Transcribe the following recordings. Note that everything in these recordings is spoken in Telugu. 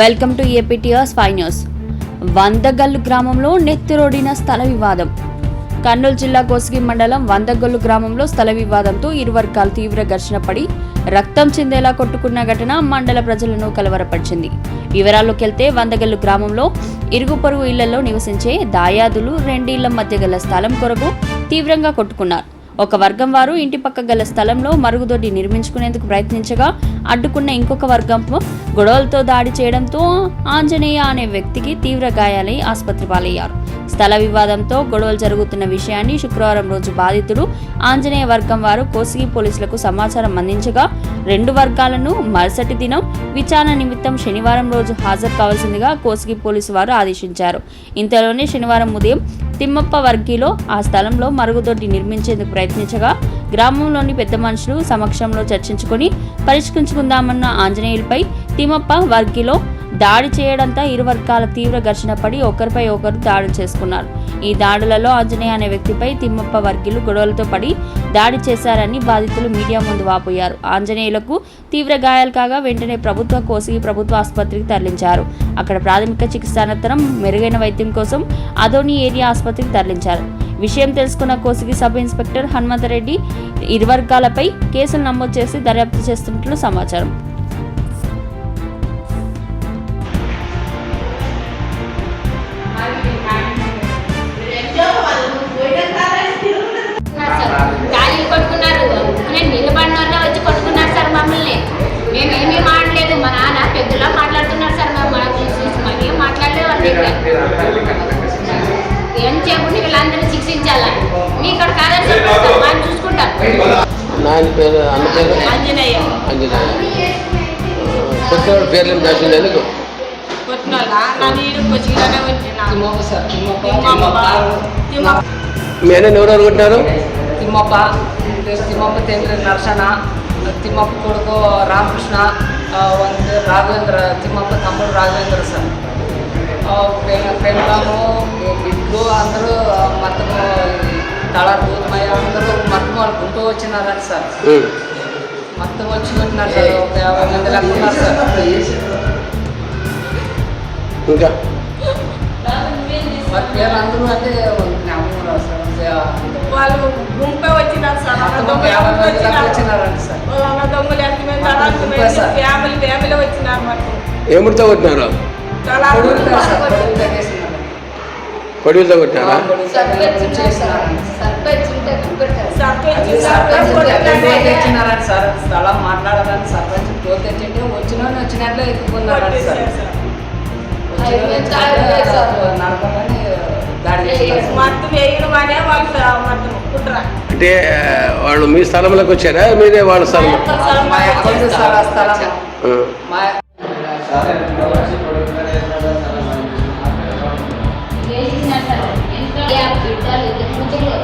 Welcome to APTRS five news. Vandagallu గ్రామంలో నెత్తిరోడిన స్థల వివాదం. కర్నూలు జిల్లా కోసిగి మండలం వందగల్లు గ్రామంలో స్థల వివాదంతో ఇరు వర్గాలు తీవ్ర ఘర్షణ పడి రక్తం చెందేలా కొట్టుకున్న ఘటన మండల ప్రజలను కలవరపరిచింది. వివరాల్లోకి వెళ్తే వందగల్లు గ్రామంలో ఇరుగు పొరుగు ఇళ్ళలో నివసించే దాయాదులు రెండిళ్ళ మధ్య గల స్థలం కొరకు తీవ్రంగా కొట్టుకున్నారు. ఒక వర్గం వారు ఇంటి పక్క గల స్థలంలో మరుగుదొడ్డి నిర్మించుకునేందుకు ప్రయత్నించగా అడ్డుకున్న ఇంకొక వర్గం గొడవలతో దాడి చేయడంతో ఆంజనేయ అనే వ్యక్తికి తీవ్ర గాయాలై ఆసుపత్రి పాలయ్యారు. స్థల వివాదంతో గొడవలు జరుగుతున్న విషయాన్ని శుక్రవారం రోజు బాధితుడు ఆంజనేయ వర్గం వారు కోసిగి పోలీసులకు సమాచారం అందించగా రెండు వర్గాలను మరుసటి దినం విచారణ నిమిత్తం శనివారం రోజు హాజరు కావాల్సిందిగా కోసిగి పోలీసు వారు ఆదేశించారు. ఇంతలోనే శనివారం ఉదయం తిమ్మప్ప వర్గీలో ఆ స్థలంలో మరుగుదొడ్డి నిర్మించేందుకు ప్రయత్నించగా గ్రామంలోని పెద్ద మనుషులు సమక్షంలో చర్చించుకొని పరిష్కరించుకుందామన్న ఆంజనేయులపై తిమ్మప్ప వర్గీలో దాడి చేయడంతో ఇరు వర్గాల తీవ్ర ఘర్షణ పడి ఒకరిపై ఒకరు దాడులు చేసుకున్నారు. ఈ దాడులలో ఆంజనేయ అనే వ్యక్తిపై తిమ్మప్ప వర్గీలు గొడవలతో పడి దాడి చేశారని బాధితులు మీడియా ముందు వాపోయారు. ఆంజనేయులకు తీవ్ర గాయాలు కాగా వెంటనే ప్రభుత్వ కోసి ప్రభుత్వ ఆసుపత్రికి తరలించారు. అక్కడ ప్రాథమిక చికిత్స అనంతరం మెరుగైన వైద్యం కోసం అదోని ఏరియా ఆసుపత్రికి తరలించారు. విషయం తెలుసుకున్న కోసిగి సబ్ ఇన్స్పెక్టర్ హనుమంతరెడ్డి ఇరు వర్గాలపై కేసులు నమోదు చేసి దర్యాప్తు చేస్తున్నట్లు సమాచారం. ఏం చేయకుండా వీళ్ళందరినీ శిక్షించాలని మీ ఇక్కడ కాదని చెప్పేస్తాం మనం చూసుకుంటాం నాయన పేరు అన్న పేరు ఆంజనేయ అంజనేయ కొత్త పేర్లు ఏం రాసింది ఎందుకు మీ అన్న తిమ్మప్ప తిమ్మప్ప తండ్రి నర్సన తిమ్మప్ప కొడుకు రామకృష్ణ రాఘవేంద్ర తిమ్మప్ప తమ్ముడు పెళ్ళాము బిడ్లు అందరూ ఆ, మొత్తం తల దూతమయ్య అందరూ మొత్తం వాళ్ళు గుంటూ వచ్చినారని సార్. మొత్తం వచ్చి కొట్టినారు సార్ ఒక యాభై మంది లెక్క ఉన్నారు సార్ ఇంకా వారి పేరు అందరూ అంటే జ్ఞాపకం సార్ ఒక వాళ్ళు గుంపే వచ్చినారు సార్ వచ్చినారు వచ్చినారండి. ఫ్యామిలీ ఫ్యామిలీ వచ్చినారు ఏమిటితో కొట్టినారు తలాంటి కొడుకు సార్ స్థలం మాట్లాడాలని సర్పంచ్ టోల్ తెచ్చింటే వచ్చిన వచ్చినట్లే సార్. అంటే వాళ్ళు మీ స్థలంలోకి వచ్చారా? మీరే వాళ్ళ స్థలం sekali dia pun cerut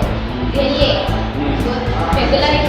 dia ni hmm. so saya berlari